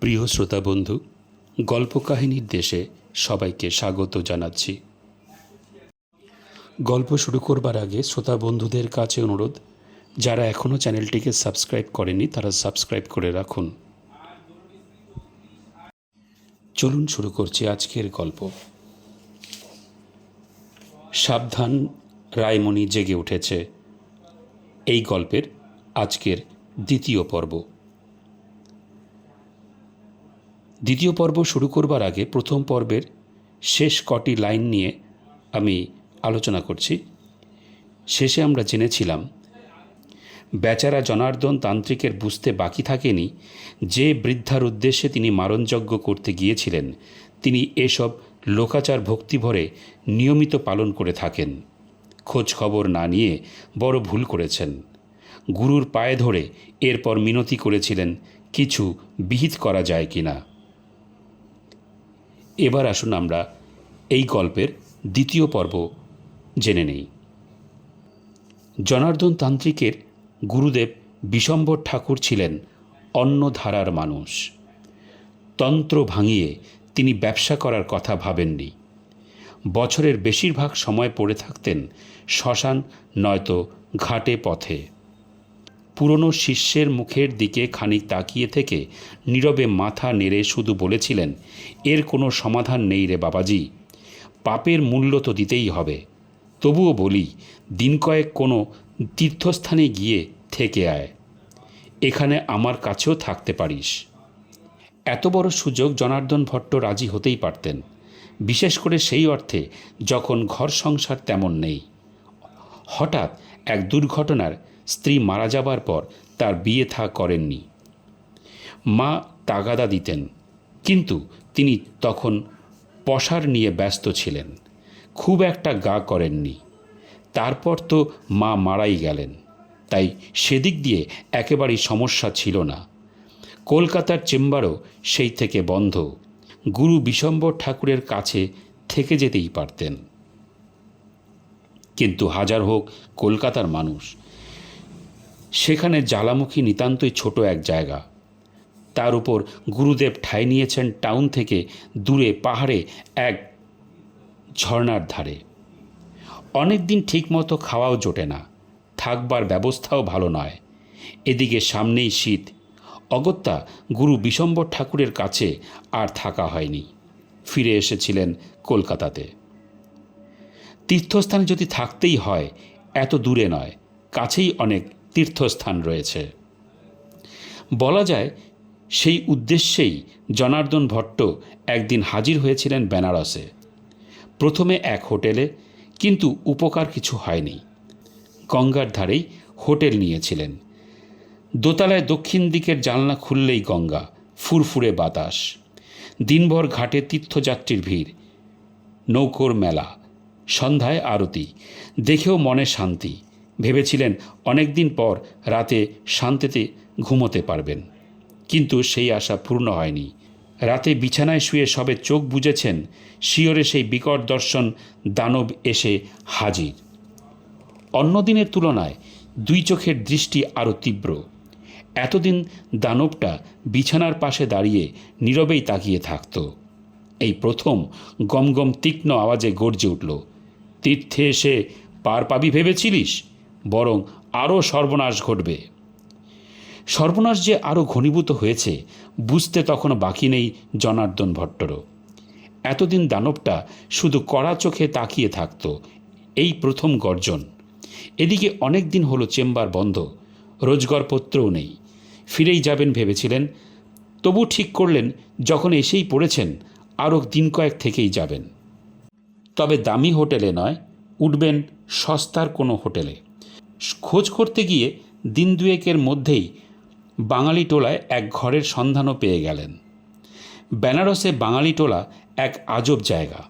প্রিয় শ্রোতা বন্ধু গল্প কাহিনীর দেশে সবাইকে স্বাগত জানাচ্ছি। গল্প শুরু করবার আগে শ্রোতা বন্ধুদের কাছে অনুরোধ, যারা এখনও চ্যানেলটিকে সাবস্ক্রাইব করেনি, তারা সাবস্ক্রাইব করে রাখুন। চলুন শুরু করছি আজকের গল্প। সাবধান রায়মণি জেগে উঠেছে। এই গল্পের আজকের দ্বিতীয় পর্ব। দ্বিতীয় পর্ব শুরু করবার আগে প্রথম পর্বের শেষ কটি লাইন নিয়ে আমি আলোচনা করছি। শেষে আমরা জেনেছিলাম, বেচারা জনার্দন তান্ত্রিকের বুঝতে বাকি থাকেনি, যে বৃদ্ধার উদ্দেশ্যে তিনি মারণযজ্ঞ করতে গিয়েছিলেন, তিনি এসব লোকাচার ভক্তিভরে নিয়মিত পালন করে থাকেন। খোঁজ খবর না নিয়ে বড় ভুল করেছেন। গুরুর পায়ে ধরে এরপর মিনতি করেছিলেন, কিছু বিহিত করা যায় কিনা। এবার আসুন আমরা এই গল্পের দ্বিতীয় পর্ব জেনে নেই। জনার্দন তান্ত্রিকের গুরুদেব বিশম্বর ঠাকুর ছিলেন অন্য ধারার মানুষ। তন্ত্র ভাঙিয়ে তিনি ব্যবসা করার কথা ভাবেননি। বছরের বেশিরভাগ সময় পড়ে থাকতেন শ্মশান নয়তো ঘাটে পথে। পুরনো শিষ্যের মুখের দিকে খানিক তাকিয়ে থেকে নীরবে মাথা নেড়ে শুধু বলেছিলেন, এর কোনো সমাধান নেই রে বাবাজি। পাপের মূল্য তো দিতেই হবে। তবুও বলি, দিন কয়েক কোনো তীর্থস্থানে গিয়ে থেকে আয়। এখানে আমার কাছেও থাকতে পারিস এত বড় সুযোগ জনার্দন ভট্ট রাজি হতেই পারতেন। বিশেষ করে সেই অর্থে যখন ঘর সংসার তেমন নেই। হঠাৎ এক দুর্ঘটনার স্ত্রী মারা যাবার পর তার বিয়ে থা করেননি। মা তাগাদা দিতেন, কিন্তু তিনি তখন পশার নিয়ে ব্যস্ত ছিলেন। খুব একটা গা করেননি। তারপর তো মা মারাই গেলেন, তাই সেদিক দিয়ে একেবারেই সমস্যা ছিল না। কলকাতার চেম্বারও সেই থেকে বন্ধ। গুরু বিশম্বর ঠাকুরের কাছে থেকে যেতেই পারতেন। কিন্তু হাজার হোক কলকাতার মানুষ সেখানে জ্বালামুখী নিতান্তই ছোট এক জায়গা। তার উপর গুরুদেব ঠাঁই নিয়েছেন টাউন থেকে দূরে পাহাড়ে এক ঝর্ণার ধারে। অনেক দিন ঠিকমতো খাওয়াও জোটে না, থাকবার ব্যবস্থাও ভালো নয়। এদিকে সামনেই শীত। অগত্যা গুরু বিশম্বর ঠাকুরের কাছে আর থাকা হয়নি। ফিরে এসেছিলেন কলকাতাতে। তীর্থস্থানে যদি থাকতেই হয়, এত দূরে নয়, কাছেই অনেক তীর্থস্থান রয়েছে। বলা যায়, সেই উদ্দেশ্যেই জনার্দন ভট্ট একদিন হাজির হয়েছিলেন বেনারসে। প্রথমে এক হোটেলে, কিন্তু উপকার কিছু হয়নি। গঙ্গার ধারেই হোটেল নিয়েছিলেন। দোতলায় দক্ষিণ দিকের জানলা খুললেই গঙ্গা, ফুরফুরে বাতাস। দিনভর ঘাটে তীর্থযাত্রীর ভিড়। নৌকোর মেলা, সন্ধ্যায় আরতি, দেখেও মনে শান্তি। ভেবেছিলেন অনেক দিন পর রাতে শান্তিতে ঘুমোতে পারবেন। কিন্তু সেই আশা পূর্ণ হয়নি। রাতে বিছানায় শুয়ে সবে চোখ বুঝেছেন শিওরে সেই বিকট দর্শন দানব এসে হাজির। অন্য দিনের তুলনায় দুই চোখের দৃষ্টি আরও তীব্র। এতদিন দানবটা বিছানার পাশে দাঁড়িয়ে নীরবেই তাকিয়ে থাকত। এই প্রথম গমগম তীক্ষ্ণ আওয়াজে গর্জে উঠল, তীর্থে এসে পার পাবি ভেবেছিলিস? বরং আরও সর্বনাশ ঘটবে। সর্বনাশ যে আরও ঘনীভূত হয়েছে, বুঝতে তখনও বাকি নেই জনার্দন ভট্টরও। এতদিন দানবটা শুধু কড়া চোখে তাকিয়ে থাকত, এই প্রথম গর্জন। এদিকে অনেক দিন হলো চেম্বার বন্ধ রোজগারপত্রও নেই। ফিরেই যাবেন ভেবেছিলেন, তবু ঠিক করলেন, যখন এসেই পড়েছেন, আরও দিন কয়েক থেকেই যাবেন। তবে দামি হোটেলে নয়, উঠবেন সস্তার কোনো হোটেলে। খোঁজ করতে গিয়ে দিন দুয়েকের মধ্যেই বাঙালি টোলায় এক ঘরের সন্ধানও পেয়ে গেলেন। বেনারসে বাঙালি টোলা এক আজব জায়গা।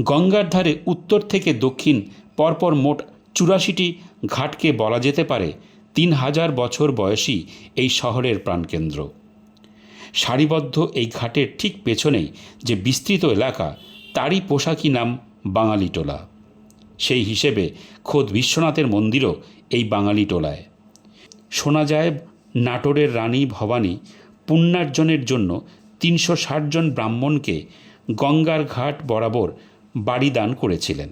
গঙ্গার ধারে উত্তর থেকে দক্ষিণ পরপর মোট চুরাশিটি ঘাটকে বলা যেতে পারে তিন হাজার বছর বয়সী এই শহরের প্রাণকেন্দ্র। সারিবদ্ধ এই ঘাটের ঠিক পেছনেই যে বিস্তৃত এলাকা, তারই পোশাকি নাম বাঙালি টোলা। সেই হিসেবে খোদ বিশ্বনাথের মন্দিরও এই বাঙালি টোলায়। শোনা যায়, নাটোরের রানী ভবানী পুণ্যার্জনের জন্য তিনশো ষাট জন ব্রাহ্মণকে গঙ্গার ঘাট বরাবর বাড়ি দান করেছিলেন।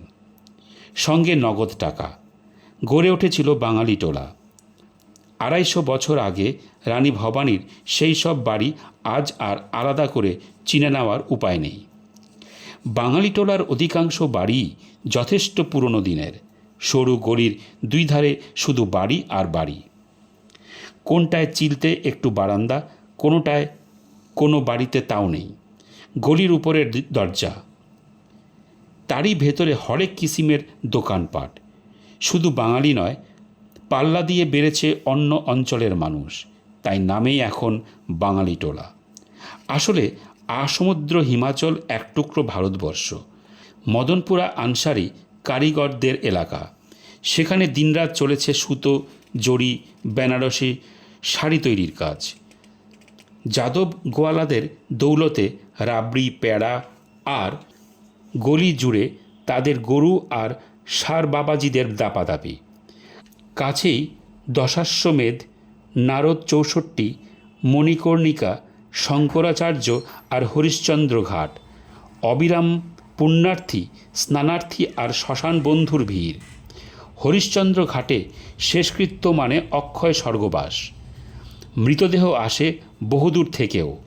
সঙ্গে নগদ টাকা। গড়ে উঠেছিল বাঙালি টোলা। আড়াইশো বছর আগে রানী ভবানীর সেই সব বাড়ি আজ আর আলাদা করে চিনে নেওয়ার উপায় নেই। বাঙালি টোলার অধিকাংশ বাড়ি যথেষ্ট পুরনো দিনের। সরু গলির দুই ধারে শুধু বাড়ি আর বাড়ি। কোনটায় চিলতে একটু বারান্দা, কোনোটায় কোনো বাড়িতে তাও নেই। গলির উপরের দরজা। তারই ভেতরে হরেক কিসিমের দোকানপাট। শুধু বাঙালি নয়, পাল্লা দিয়ে বেড়েছে অন্য অঞ্চলের মানুষ। তাই নামেই এখন বাঙালি টোলা। আসলে আসমুদ্র হিমাচল এক টুকরো ভারতবর্ষ। মদনপুরা আনসারি কারিগরদের এলাকা। সেখানে দিনরাত চলেছে সুতো, জড়ি, বেনারসি শাড়ি তৈরির কাজ। যাদব গোয়ালাদের দৌলতে রাবড়ি প্যাড়া আর গলি জুড়ে তাদের গরু আর সার বাবাজিদের দাপাদাপি। কাছেই দশাশ্বমেধ নারদ চৌষট্টি, মণিকর্ণিকা, শঙ্করাচার্য আর হরিশ্চন্দ্র ঘাট। অবিরাম পুণ্যার্থী, স্নানার্থী আর শ্মশান বন্ধুর ভিড়। হরিশ্চন্দ্র ঘাটে শেষকৃত্য মানে অক্ষয় স্বর্গবাস। মৃতদেহ আসে বহুদূর থেকেও।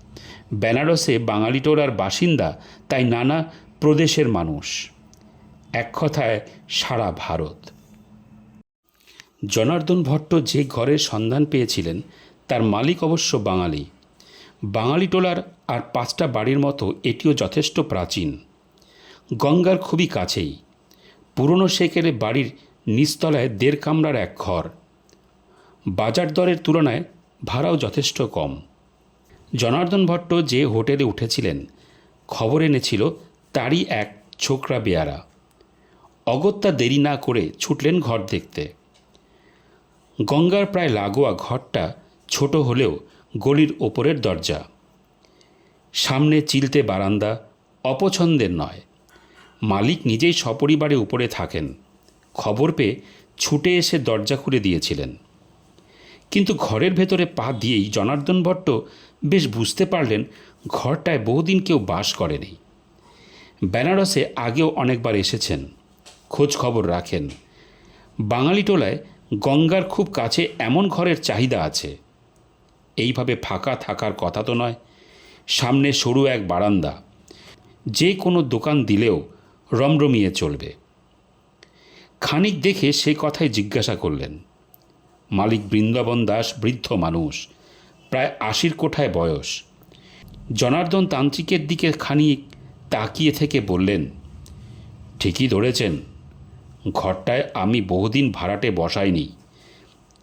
বেনারসে বাঙালিটোলার বাসিন্দা, তাই নানা প্রদেশের মানুষ। এক কথায়, সারা ভারত। জনার্দন ভট্ট যে ঘরের সন্ধান পেয়েছিলেন, তার মালিক অবশ্য বাঙালি। বাঙালি টোলার আর পাঁচটা বাড়ির মতো এটিও যথেষ্ট প্রাচীন। গঙ্গার খুবই কাছেই। পুরনো সেকেলে বাড়ির নিচতলায় দেড় কামরার এক ঘর। বাজার দরের তুলনায় ভাড়াও যথেষ্ট কম। জনার্দন ভট্ট যে হোটেলে উঠেছিলেন, খবর এনেছিল তারই এক ছোকরা বেয়ারা। অগত্যা দেরি না করে ছুটলেন ঘর দেখতে। গঙ্গার প্রায় লাগোয়া ঘরটা ছোট হলেও গলির ওপরের দরজা। সামনে চিলতে বারান্দা, অপছন্দের নয়। মালিক নিজেই সপরিবারে উপরে থাকেন। খবর পেয়ে ছুটে এসে দরজা খুলে দিয়েছিলেন। কিন্তু ঘরের ভেতরে পা দিয়েই জনার্দন ভট্ট বেশ বুঝতে পারলেন ঘরটায় বহুদিন কেউ বাস করেনি। বেনারসে আগেও অনেকবার এসেছেন। খোঁজ খবর রাখেন। বাঙালি টোলায় গঙ্গার খুব কাছে এমন ঘরের চাহিদা আছে। এইভাবে ফাঁকা থাকার কথা তো নয়। সামনে সরু এক বারান্দা। যে কোনো দোকান দিলেও রমরমিয়ে চলবে। খানিক দেখে সে কথাই জিজ্ঞাসা করলেন। মালিক বৃন্দাবন দাস বৃদ্ধ মানুষ, প্রায় আশির কোঠায় বয়স। জনার্দন তান্ত্রিকের দিকে খানিক তাকিয়ে থেকে বললেন, ঠিকই ধরেছেন। ঘরটায় আমি বহুদিন ভাড়াটে বসাইনি।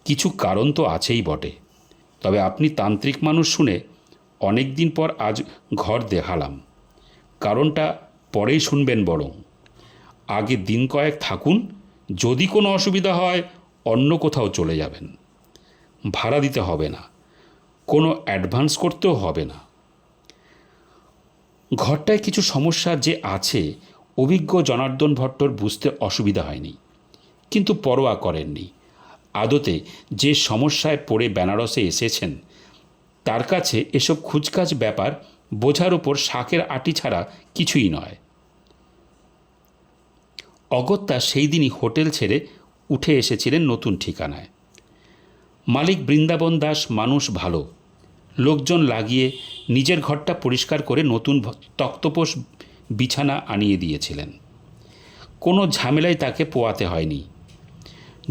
কিছু কারণ তো আছেই বটে। তবে আপনি তান্ত্রিক মানুষ শুনে অনেক দিন পর আজ ঘর দেখালাম। কারণটা পরেই শুনবেন বরং। আগে দিন কয়েক থাকুন, যদি কোনো অসুবিধা হয়, অন্য কোথাও চলে যাবেন। ভাড়া দিতে হবে না, কোনো অ্যাডভান্স করতেও হবে না। ঘরটায় কিছু সমস্যা যে আছে, অভিজ্ঞ জনার্দন ভট্টর বুঝতে অসুবিধা হয়নি। কিন্তু পরোয়া করেননি। আদতে যে সমস্যায় পড়ে বেনারসে এসেছেন, তার কাছে এসব খুচকাচ ব্যাপার বোঝার ওপর শাকের আটি ছাড়া কিছুই নয়। অগত্যা সেই দিনই হোটেল ছেড়ে উঠে এসেছিলেন নতুন ঠিকানায়। মালিক বৃন্দাবন দাস মানুষ ভালো। লোকজন লাগিয়ে নিজের ঘরটা পরিষ্কার করে নতুন তক্তপোষ বিছানা আনিয়ে দিয়েছিলেন। কোনো ঝামেলায় তাকে পোয়াতে হয়নি।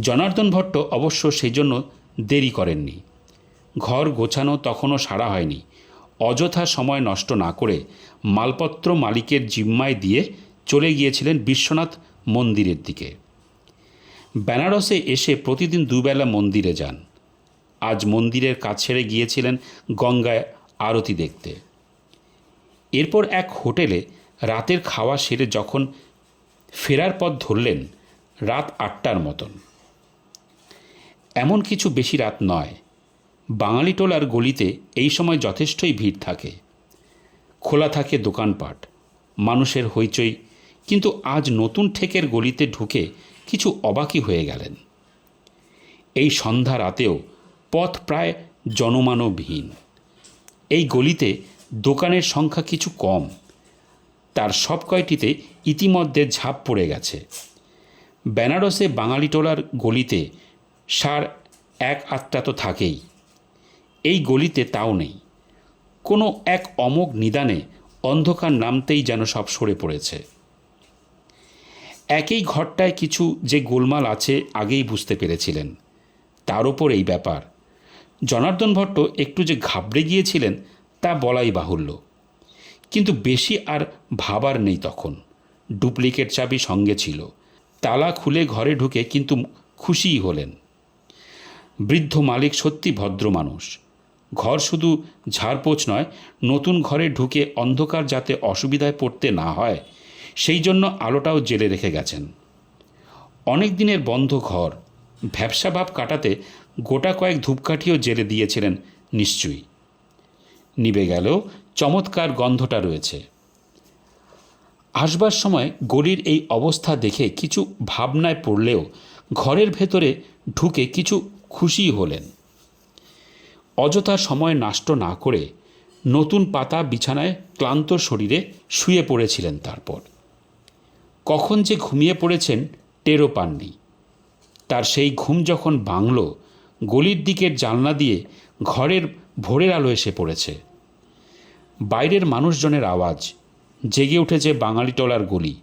জনার্দন ভট্ট অবশ্য সেই জন্য দেরি করেননি। ঘর গোছানো তখনও সারা হয়নি। অযথা সময় নষ্ট না করে মালপত্র মালিকের জিম্মায় দিয়ে চলে গিয়েছিলেন বিশ্বনাথ মন্দিরের দিকে। বেনারসে এসে প্রতিদিন দুবেলা মন্দিরে যান। আজ মন্দিরের কাজ ছেড়ে গিয়েছিলেন গঙ্গায় আরতি দেখতে। এরপর এক হোটেলে রাতের খাওয়া সেরে যখন ফেরার পথ ধরলেন, রাত আটটার মতন। এমন কিছু বেশি রাত নয়। বাঙালি টোলার গলিতে এই সময় যথেষ্টই ভিড় থাকে। খোলা থাকে দোকানপাট। মানুষের হইচই কিন্তু আজ নতুন ঠেকের গলিতে ঢুকে কিছু অবাকই হয়ে গেলেন। এই সন্ধ্যা রাতেও পথ প্রায় জনমানবহীন। এই গলিতে দোকানের সংখ্যা কিছু কম। তার সব কয়টিতে ইতিমধ্যে ঝাঁপ পড়ে গেছে। বেনারসে বাঙালিটোলার গলিতে সার এক আত্মা তো থাকেই। এই গলিতে তাও নেই। কোনো এক অমোঘ নিদানে অন্ধকার নামতেই যেন সব সরে পড়েছে। একই ঘরটায় কিছু যে গোলমাল আছে আগেই বুঝতে পেরেছিলেন। তার ওপর এই ব্যাপার। জনার্দন ভট্ট একটু যে ঘাবড়ে গিয়েছিলেন, তা বলাই বাহুল্য। কিন্তু বেশি আর ভাবার নেই তখন। ডুপ্লিকেট চাবি সঙ্গে ছিল। তালা খুলে ঘরে ঢুকে কিন্তু খুশিই হলেন। বৃদ্ধ মালিক সত্যি ভদ্র মানুষ। ঘর শুধু ঝাড়পোছ নয়, নতুন ঘরে ঢুকে অন্ধকার যাতে অসুবিধায় পড়তে না হয় সেই জন্য আলোটাও জেলে রেখে গেছেন। অনেক দিনের বন্ধ ঘর, ভ্যাবসা ভাব কাটাতে গোটা কয়েক ধূপকাঠিও জেলে দিয়েছিলেন নিশ্চয়ই। নিবে গেলেও চমৎকার গন্ধটা রয়েছে। আসবার সময় গলির এই অবস্থা দেখে কিছু ভাবনায় পড়লেও ঘরের ভেতরে ঢুকে কিছু খুশি হলেন। অযথা সময় নষ্ট না করে নতুন পাতা বিছানায় ক্লান্ত শরীরে শুয়ে পড়েছিলেন তারপর। কখন যে ঘুমিয়ে পড়েছেন টেরও পাননি। তার সেই ঘুম যখন বাংল গলির দিকের জানলা দিয়ে ঘরের ভোরের আলো এসে পড়েছে। বাইরের মানুষজনের আওয়াজ, জেগে উঠেছে বাঙালিটোলার গলি।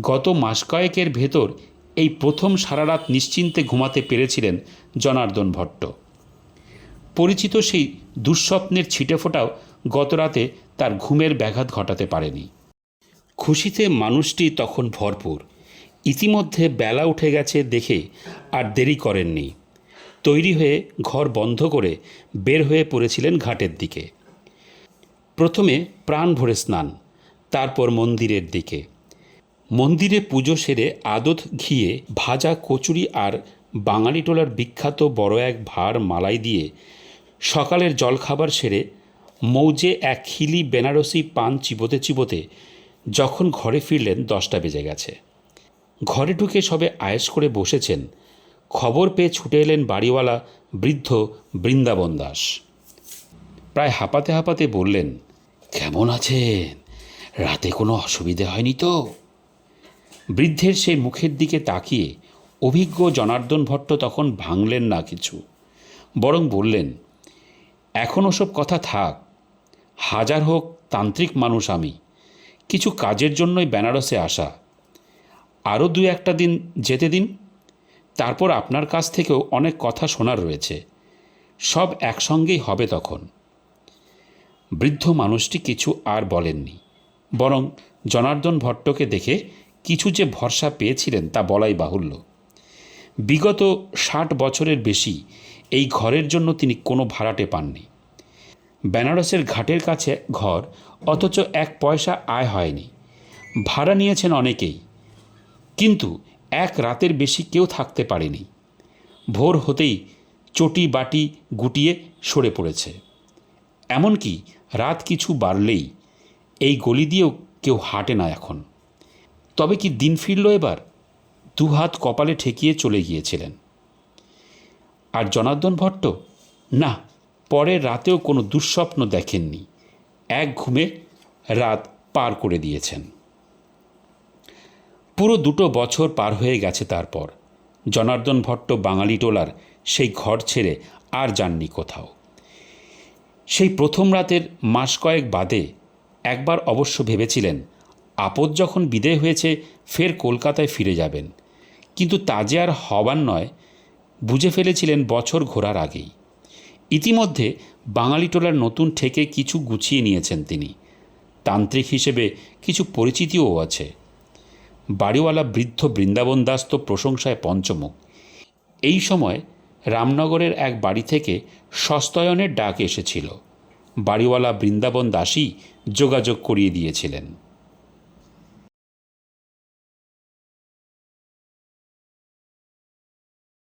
গত মাস কয়েকের ভেতর এই প্রথম সারারাত নিশ্চিন্তে ঘুমাতে পেরেছিলেন জনার্দন ভট্ট। পরিচিত সেই দুঃস্বপ্নের ছিটেফোঁটাও গতরাতে তার ঘুমের ব্যাঘাত ঘটাতে পারেনি। খুশিতে মানুষটি তখন ভরপুর। ইতিমধ্যে বেলা উঠে গেছে দেখে আর দেরি করেননি। তৈরি হয়ে ঘর বন্ধ করে বের হয়ে পড়েছিলেন ঘাটের দিকে। প্রথমে প্রাণ ভরে স্নান, তারপর মন্দিরের দিকে। মন্দিরে পুজো সেরে আদত ঘিয়ে ভাজা কচুরি আর বাঙালিটোলার বিখ্যাত বড় এক ভার মালাই দিয়ে সকালের জলখাবার সেরে মৌজে এক খিলি বেনারসি পান চিবোতে চিবোতে যখন ঘরে ফিরলেন, দশটা বেজে গেছে। ঘরে ঢুকে সবে আয়েস করে বসেছেন, খবর পেয়ে ছুটে এলেন বাড়িওয়ালা বৃদ্ধ বৃন্দাবন দাস। প্রায় হাঁপাতে হাঁপাতে বললেন, কেমন আছেন? রাতে কোনো অসুবিধে হয়নি তো? বৃদ্ধের সেই মুখের দিকে তাকিয়ে অভিজ্ঞ জনার্দন ভট্ট তখন ভাঙলেন না কিছু, বরং বললেন, এখন ওসব কথা থাক, হাজার হোক তান্ত্রিক মানুষ আমি কিছু কাজের জন্যই বেনারসে আসা। আরও দু একটা দিন যেতে দিন। তারপর আপনার কাছ থেকেও অনেক কথা শোনার রয়েছে। সব একসঙ্গেই হবে তখন। বৃদ্ধ মানুষটি কিছু আর বলেননি, বরং জনার্দন ভট্টকে দেখে কিছু যে ভরসা পেয়েছিলেন তা বলাই বাহুল্য। বিগত ষাট বছরের বেশি এই ঘরের জন্য তিনি কোনো ভাড়াটে পাননি। বেনারসের ঘাটের কাছে ঘর, অথচ এক পয়সা আয় হয়নি। ভাড়া নিয়েছেন অনেকেই। কিন্তু এক রাতের বেশি কেউ থাকতে পারেনি। ভোর হতেই চটি বাটি গুটিয়ে সরে পড়েছে। এমনকি রাত কিছু বাড়লেই এই গলি দিয়েও কেউ হাঁটে না এখন। তবে কি দিন ফিরল এবার? দুহাত কপালে ঠেকিয়ে চলে গিয়েছিলেন। আর জনার্দন ভট্ট? না পরের রাতেও কোনো দুঃস্বপ্ন দেখেননি। এক ঘুমে রাত পার করে দিয়েছেন। পুরো দুটো বছর পার হয়ে গেছে তারপর। জনার্দন ভট্ট বাঙালি টোলার সেই ঘর ছেড়ে আর যাননি কোথাও। সেই প্রথম রাতের মাস কয়েক বাদে একবার অবশ্য ভেবেছিলেন, আপদ যখন বিদেয় হয়েছে ফের কলকাতায় ফিরে যাবেন। কিন্তু তা যে আর হবার নয়, বুঝে ফেলেছিলেন বছর ঘোরার আগেই। ইতিমধ্যে বাঙালিটোলার নতুন ঠেকে কিছু গুছিয়ে নিয়েছেন তিনি। তান্ত্রিক হিসেবে কিছু পরিচিতিও আছে। বাড়িওয়ালা বৃদ্ধ বৃন্দাবন দাস তো প্রশংসায় পঞ্চমুখ। এই সময় রামনগরের এক বাড়ি থেকে সস্তয়নের ডাক এসেছিল। বাড়িওয়ালা বৃন্দাবন দাসই যোগাযোগ করিয়ে দিয়েছিলেন।